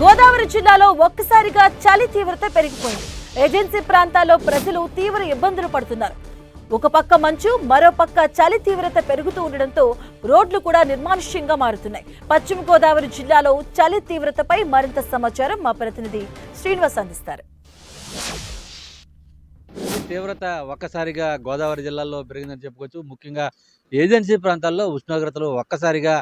గోదావరి జిల్లాలో ఒక్కసారిగా చలి తీవ్రత పెరిగిపోయింది. ఏజెన్సీ ప్రాంతాల్లో ప్రజలు తీవ్ర ఇబ్బందులు పడుతున్నారు. ఒక పక్క మంచు మరో పక్క చలి తీవ్రత పెరుగుతూ ఉండడంతో రోడ్లు కూడా నిర్మానుష్యంగా మారుతున్నాయి. పశ్చిమ గోదావరి జిల్లాలో చలి తీవ్రతపై మరింత సమాచారం మా ప్రతినిధి శ్రీనివాస్ అందిస్తారు. తీవ్రత ఒక్కసారిగా గోదావరి జిల్లాలో పెరిగిందని చెప్పుకోవచ్చు. ముఖ్యంగా ఏజెన్సీ ప్రాంతాల్లో ఉష్ణోగ్రతలు ఒక్కసారిగా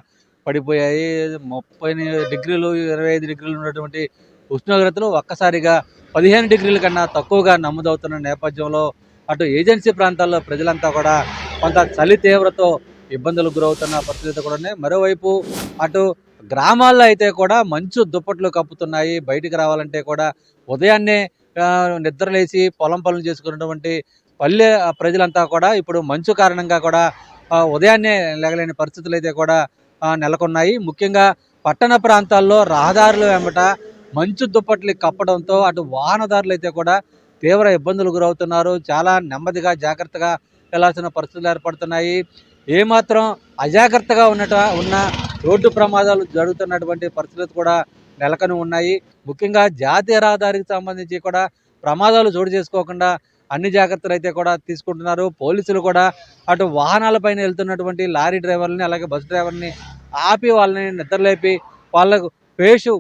పడిపోయాయి. ముప్పై డిగ్రీలు ఇరవై ఐదు డిగ్రీలు ఉన్నటువంటి ఉష్ణోగ్రతలు ఒక్కసారిగా పదిహేను డిగ్రీల కన్నా తక్కువగా నమోదవుతున్న నేపథ్యంలో అటు ఏజెన్సీ ప్రాంతాల్లో ప్రజలంతా కూడా కొంత చలి తీవ్రతో ఇబ్బందులు గురవుతున్న పరిస్థితి కూడా ఉన్నాయి. మరోవైపు అటు గ్రామాల్లో అయితే కూడా మంచు దుప్పట్లు కప్పుతున్నాయి. బయటికి రావాలంటే కూడా ఉదయాన్నే నిద్రలేసి పొలం పనులు చేసుకున్నటువంటి పల్లె ప్రజలంతా కూడా ఇప్పుడు మంచు కారణంగా కూడా ఉదయాన్నే లేగలేని పరిస్థితులు అయితే కూడా నెలకొన్నాయి. ముఖ్యంగా పట్టణ ప్రాంతాల్లో రహదారుల వెంబట మంచు దుప్పట్లు కప్పడంతో అటు వాహనదారులు అయితే కూడా తీవ్ర ఇబ్బందులు గురవుతున్నారు. చాలా నెమ్మదిగా జాగ్రత్తగా వెళ్ళాల్సిన పరిస్థితులు ఏర్పడుతున్నాయి. ఏమాత్రం అజాగ్రత్తగా ఉన్నట ఉన్న రోడ్డు ప్రమాదాలు జరుగుతున్నటువంటి పరిస్థితులు కూడా నెలకొని ఉన్నాయి. ముఖ్యంగా జాతీయ రహదారికి సంబంధించి కూడా ప్రమాదాలు చోటు చేసుకోకుండా అన్ని జాగ్రత్తలు అయితే కూడా తీసుకుంటున్నారు. పోలీసులు కూడా అటు వాహనాలపైన వెళ్తున్నటువంటి లారీ డ్రైవర్లని అలాగే బస్ డ్రైవర్ని ఆపి వాళ్ళని నిద్రలేపి వాళ్ళకు పేషు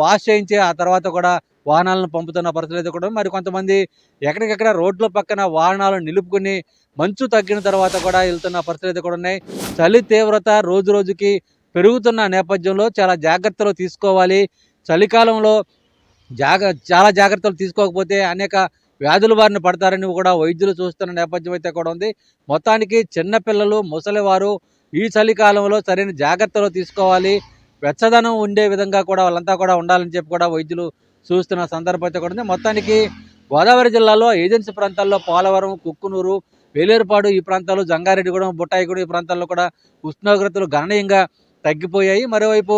వాష్ చేయించి ఆ తర్వాత కూడా వాహనాలను పంపుతున్న పరిస్థితులు అయితే కూడా మరి కొంతమంది ఎక్కడికెక్కడ రోడ్ల పక్కన వాహనాలు నిలుపుకుని మంచు తగ్గిన తర్వాత కూడా వెళ్తున్న పరిస్థితులు అయితే కూడా ఉన్నాయి. చలి తీవ్రత రోజు రోజుకి పెరుగుతున్న నేపథ్యంలో చాలా జాగ్రత్తలు తీసుకోవాలి. చలికాలంలో జాగ చాలా జాగ్రత్తలు తీసుకోకపోతే అనేక వ్యాధుల బారిన పడతారని కూడా వైద్యులు చూస్తున్న నేపథ్యం అయితే కూడా ఉంది. మొత్తానికి చిన్నపిల్లలు ముసలివారు ఈ చలికాలంలో సరైన జాగ్రత్తలు తీసుకోవాలి. వెచ్చదనం ఉండే విధంగా కూడా వాళ్ళంతా కూడా ఉండాలని చెప్పి కూడా వైద్యులు చూస్తున్న సందర్భం అయితే కూడా ఉంది. మొత్తానికి గోదావరి జిల్లాలో ఏజెన్సీ ప్రాంతాల్లో పోలవరం కుక్కునూరు వేలేరుపాడు ఈ ప్రాంతాలు జంగారెడ్డిగూడెం బుట్టాయిగూడెం ఈ ప్రాంతాల్లో కూడా ఉష్ణోగ్రతలు గణనీయంగా తగ్గిపోయాయి. మరోవైపు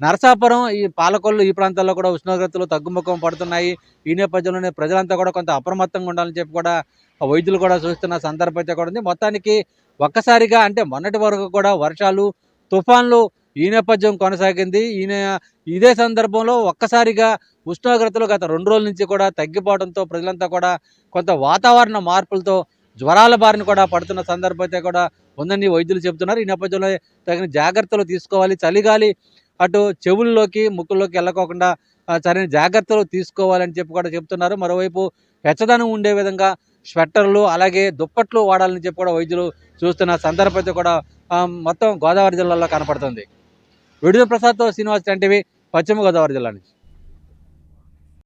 నరసాపురం ఈ పాలకొల్లు ఈ ప్రాంతాల్లో కూడా ఉష్ణోగ్రతలు తగ్గుముఖం పడుతున్నాయి. ఈ నేపథ్యంలోనే ప్రజలంతా కూడా కొంత అప్రమత్తంగా ఉండాలని చెప్పి కూడా ఆ వైద్యులు కూడా చూస్తున్న సందర్భం అయితే కూడా ఉంది. మొత్తానికి ఒక్కసారిగా అంటే మొన్నటి వరకు కూడా వర్షాలు తుఫాన్లు ఈ నేపథ్యం కొనసాగింది. ఈయన ఇదే సందర్భంలో ఒక్కసారిగా ఉష్ణోగ్రతలు గత రెండు రోజుల నుంచి కూడా తగ్గిపోవడంతో ప్రజలంతా కూడా కొంత వాతావరణ మార్పులతో జ్వరాల బారిన కూడా పడుతున్న సందర్భం అయితే కూడా ఉందని వైద్యులు చెబుతున్నారు. ఈ నేపథ్యంలో తగిన జాగ్రత్తలు తీసుకోవాలి. చలిగాలి అటు చెవుల్లోకి ముక్కుల్లోకి వెళ్ళకోకుండా సరైన జాగ్రత్తలు తీసుకోవాలని చెప్పి కూడా చెప్తున్నారు. మరోవైపు వెచ్చదనం ఉండే విధంగా స్వెట్టర్లు అలాగే దుప్పట్లు వాడాలని చెప్పి కూడా వైద్యులు చూస్తున్న సందర్భం కూడా మొత్తం గోదావరి జిల్లాలో కనపడుతుంది. విడుదల ప్రసాద్తో శ్రీనివాస్ టీవీ పశ్చిమ గోదావరి జిల్లా నుంచి.